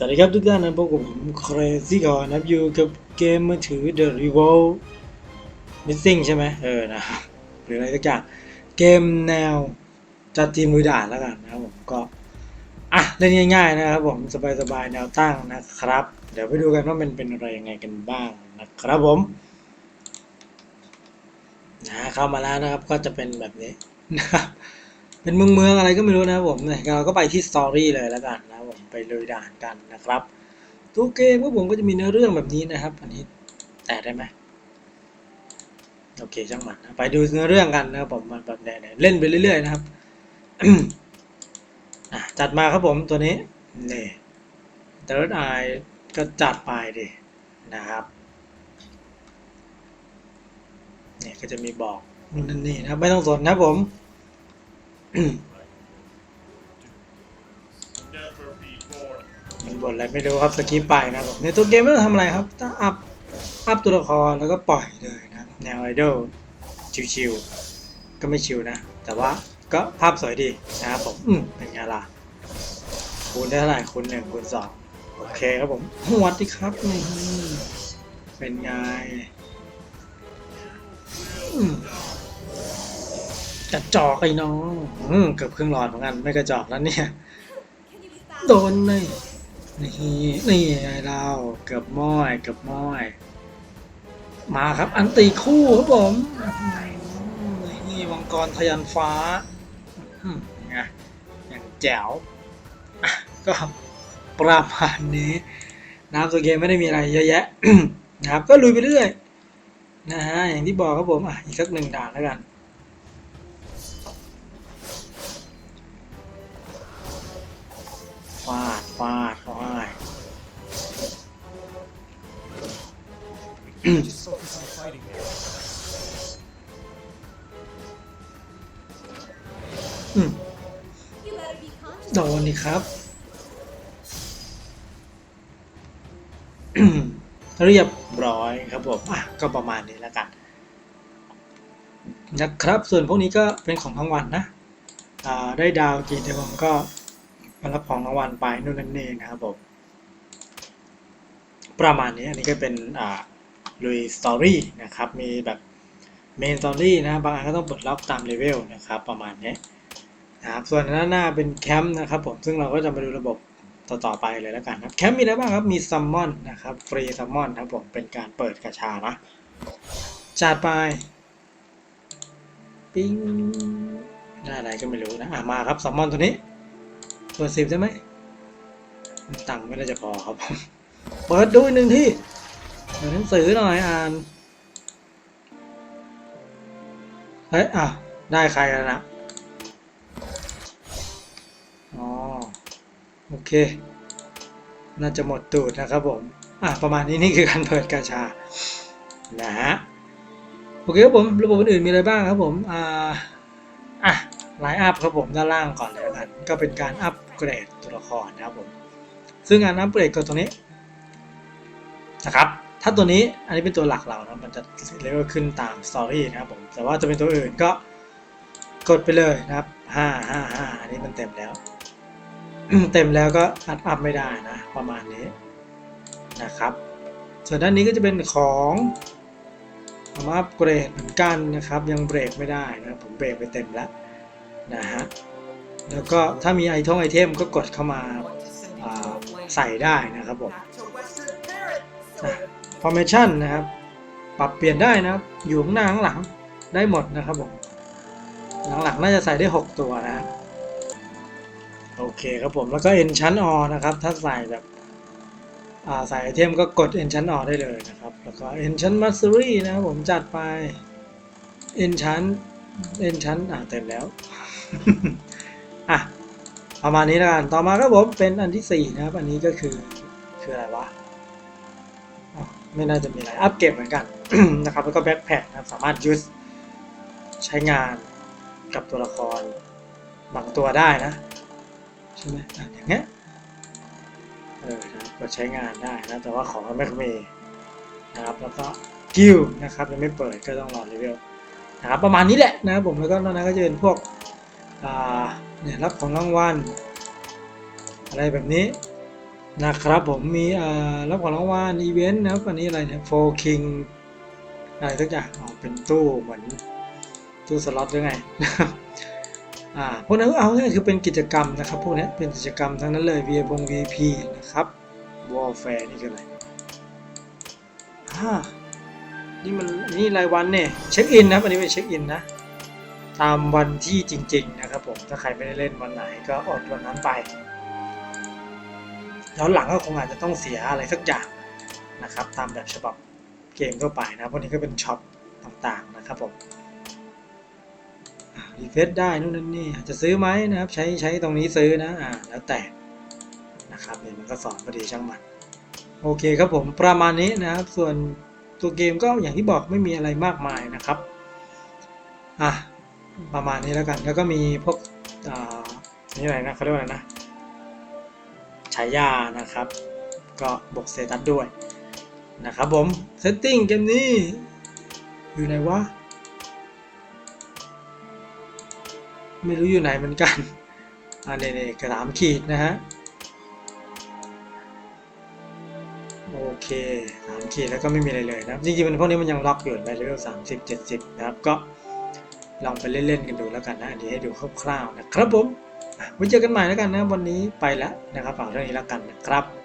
สวัสดีครับทุกท่านนะพบกับผม Crazy ก่อนนะครับอยู่กับเกมมือถือ The Revolt Missing ใช่ไหมเออนะหรืออะไรสักอย่างเกมแนวจัดทีมมือด่านแล้วกันนะครับผมก็อะเล่นง่ายๆนะครับผมสบายๆแนวตั้งนะครับ เดี๋ยวไปดูกันว่ามันเป็นอะไรยังไงกันบ้างนะครับผมนะเข้ามาแล้วนะครับก็จะเป็นแบบนี้นะครับ เป็นเมืองเมืองอะไรก็ไม่รู้นะผมเนี่ยเราก็ไปที่สตอรี่เลยแล้วกันนะผมไปเลยด่านกันนะครับตัวเกมก็ผมก็จะมีเนื้อเรื่องแบบนี้นะครับ อันนี้แตะได้ไหมโอเคช่างมันไปดูเนื้อเรื่องกันนะครับผมมันแบบเนี่ยเล่นไปเรื่อยๆนะครับจัดมาครับผมตัวนี้นี่ Third Eye ก็จัดไปดินะครับเนี่ยก็จะมีบอกนู่นนั่นนี่นะไม่ต้องสนนะครับผม มันบทอะไรไม่รู้ครับสกิปไปนะครับผมในตัวเกมไม่ต้องทำอะไรครับถ้าอัพอัพตัวละครแล้วก็ปล่อยเลยนะแนวไอดอลชิวๆก็ไม่ชิวนะ แต่ว่าก็ภาพสวยดีนะครับผมอืมเป็นไงล่ะคูณได้เท่าไหร่คูณหนึ่งคูณสองโอเคครับผมหวดดีครับนี่เป็นไงอืม กระจอกไอ้น้องอืมเกือบครึ่งหลอดเหมือนกันไม่กระจอกแล้วเนี่ย โดนนี่นี่นี่ไงเราเกือบม้อยเกือบม้อย มาครับอันตีคู่ครับผมนี่วังกรทะยันฟ้าอืมไงอย่างแจ๋วอะก็ประมาณนี้นะครับตัวเกมไม่ได้มีอะไรเยอะแยะนะครับก็ลุยไปเรื่อยนะฮะอย่างที่บอกครับผมอะอีกสักหนึ่งด่านแล้วกัน ฟาดฟาด Just focus on fighting now. อืม You better be conscious. โดนนี่ครับเรียบร้อยครับผมอะก็ประมาณนี้แล้วกัน นะครับ ส่วนพวกนี้ก็เป็นของรางวัลนะอ่าได้ดาวจีนเดวงก็ มารับของรางวัลไปนู่นนั่นเองนะครับผมประมาณนี้อันนี้ก็เป็นอ่าลุยสตอรี่นะครับ มีแบบเมนสตอรี่นะบางอันก็ต้องปลดล็อกตามเลเวลนะครับ ประมาณนี้นะครับส่วนด้านหน้าเป็นแคมป์นะครับผมซึ่งเราก็จะมาดูระบบต่อๆไปเลยแล้วกันครับแคมป์มีอะไรบ้างครับมีซัมมอนนะครับฟรีซัมมอนครับผมเป็นการเปิดกระชานะจัดไปปิ้งได้อะไรก็ไม่รู้นะอะมาครับซัมมอนตัวนี้ เปิดสิบได้ไหมตังค์ไม่น่าจะพอครับ เปิดดูอีกหนึ่งที่เปิดหนังสือหน่อยอ่าน เฮ้ยอะได้ใครแล้วนะอ๋อโอเค น่าจะหมดตูดนะครับผม อะประมาณนี้นี่คือการเปิดกาชา นะฮะ โอเคครับผม ระบบอื่นๆมีอะไรบ้างครับผม อ่า อะ ไลน์อัพครับผมด้านล่างก่อนเลยกัน ก็เป็นการอัปเกรดตัวละครนะครับผม ซึ่งการอัปเกรดก็ตัวนี้นะครับ ถ้าตัวนี้อันนี้เป็นตัวหลักเรานะมันจะเลเวลขึ้นตามสตอรี่นะครับผม แต่ว่าจะเป็นตัวอื่นก็กดไปเลยนะครับห้าห้าห้าอันนี้มันเต็มแล้ว เต็มแล้วก็อัดอัพไม่ได้นะ ประมาณนี้นะครับ ส่วนด้านนี้ก็จะเป็นของอามาอัปเกรดเหมือนกันนะครับ ยังเบรกไม่ได้นะผมเบรกไปเต็มแล้ว นะฮะแล้วก็ถ้ามีไอทองไอเทมก็กดเข้ามาาใส่ได้นะครับผม formation นะครับ ปรับเปลี่ยนได้นะครับ อยู่ข้างหน้าข้างหลังได้หมดนะครับผมหลังๆน่าจะใส่ได้ 6 ตัวนะโอเคครับผมแล้วก็ enchant all นะครับ ถ้าใส่แบบใส่ไอเทมก็กด enchant all ได้เลยนะครับ แล้วก็ enchant mastery นะครับผมจัดไป enchant enchant อ่าเต็มแล้ว อะประมาณนี้แล้วกัน ต่อมาครับผมเป็นอันที่ 4 นะครับ อันนี้ก็คือคืออะไรวะไม่น่าจะมีอะไร อัปเกรดเหมือนกันนะครับ แล้วก็แบ็คแพคนะครับสามารถยูสใช้งานกับตัวละครบางตัวได้นะ ใช่ไหมอย่างเงี้ยเออนะก็ใช้งานได้นะ แต่ว่าของมันไม่ค่อยมีนะครับ แล้วก็กิลนะครับยังไม่เปิดก็ต้องรอรีวิวนะครับประมาณนี้แหละนะครับผมแล้วก็นอกนั้นก็จะเป็นพวก เนี่ยรับของรางวัลอะไรแบบนี้นะครับผมมีรับของรางวัลอีเวนต์นะครับอันนี้อะไรเนี่ยโฟคิงอะไรสักอย่างเป็นตู้เหมือนตู้สล็อตหรือไงอ่าพวกนั้นเอาง่ายคือเป็นกิจกรรมนะครับพวกนี้เป็นกิจกรรมทั้งนั้นเลย v ีพง VP นะครับ Warfare นี่คืออะไรอ่านี่มันนี่รายวันเนี่ยเช็คอินนะครับอันนี้เป็นเช็คอินนะ ตามวันที่จริง ๆ นะครับผมถ้าใครไม่ได้เล่นวันไหนก็อดวันนั้นไปแล้วหลังก็คงอาจจะต้องเสียอะไรสักอย่างนะครับ ตามแบบฉบับเกมทั่วไปนะพวกนี้ก็เป็นช็อปต่างๆนะครับผมรีเฟซได้นู่นนั่นนี่อาจจะซื้อไหมนะครับ ใช้ใช้ตรงนี้ซื้อนะอ่าแล้วแต่นะครับเนี่ยมันก็สอนพอดีช่างมันโอเคครับผมประมาณนี้นะครับ ส่วนตัวเกมก็อย่างที่บอกไม่มีอะไรมากมายนะครับอะ ประมาณนี้แล้วกัน แล้วก็มีพวกนี่อะไรนะเขาเรียกว่าอะไรนะฉายานะครับ ก็บวกเซตัสด้วยนะครับผมเซตติ้งเกมนี้ อยู่ไหนวะ ไม่รู้อยู่ไหนเหมือนกันอันนี้กระถามขีดนะฮะ โอเคสามขีดแล้วก็ไม่มีอะไรเลยนะครับจริงๆมันพวกนี้มันยังล็อกอยู่ไปเลเวลสามสิบเจ็ดสิบนะครับก็ ลองไปเล่นๆกันดูแล้วกันนะอันนี้ให้ดูคร่าวๆนะครับผมไว้เจอกันใหม่แล้วกันนะวันนี้ไปแล้วนะครับฝากเรื่องนี้แล้วกันนะครับ